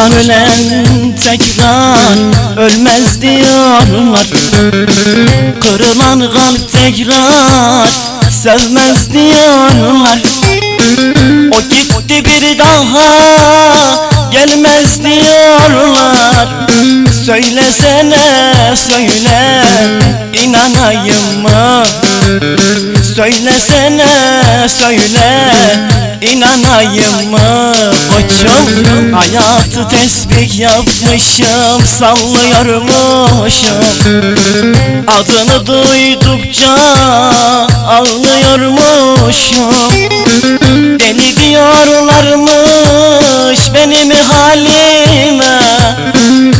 Aşktan ölen tekrar ölmez diyorlar Kırılan kalp tekrar sevmez diyorlar O gitti bir daha gelmez diyorlar Söylesene söyle inanayım mı Söylesene söyle inanayım mı? Koçum Hayatı tesbih yapmışım sallıyormuşum. Adını duydukça ağlıyormuşum. Deli diyorlarmış benim halime.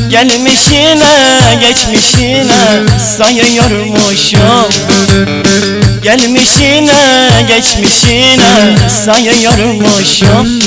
Gelmişine geçmişine sayıyormuşum Gelmişine geçmişine sayıyormuşum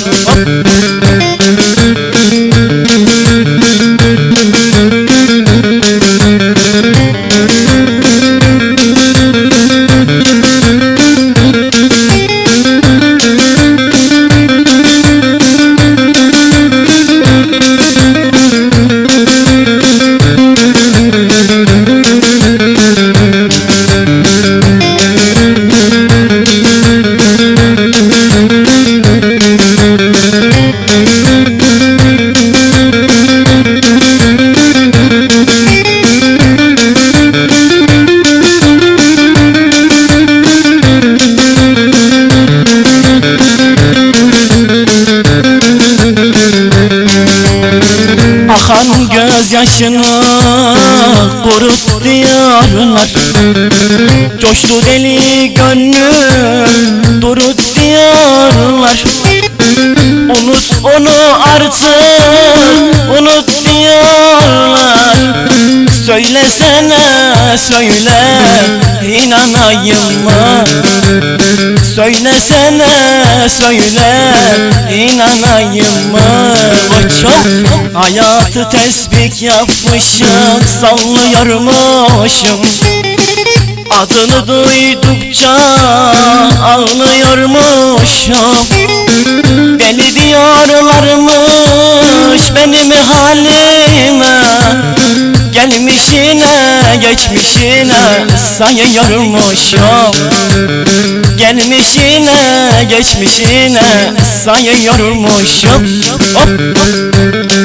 gözyaşını kurut diyorlar Coştu deli gönlüm durut diyorlar Unut onu artık unut diyorlar Söylesene söyle inanayım mı Söylesene söyle inanayım mı? Koçum hayatı tesbih yapmışım sallıyormuşum. Adını duydukça ağlıyormuşum. Deli diyorlarmış benim halime. Gelmişine geçmişine sayıyormuşum Gelmişine geçmişine sayıyormuşum. Hop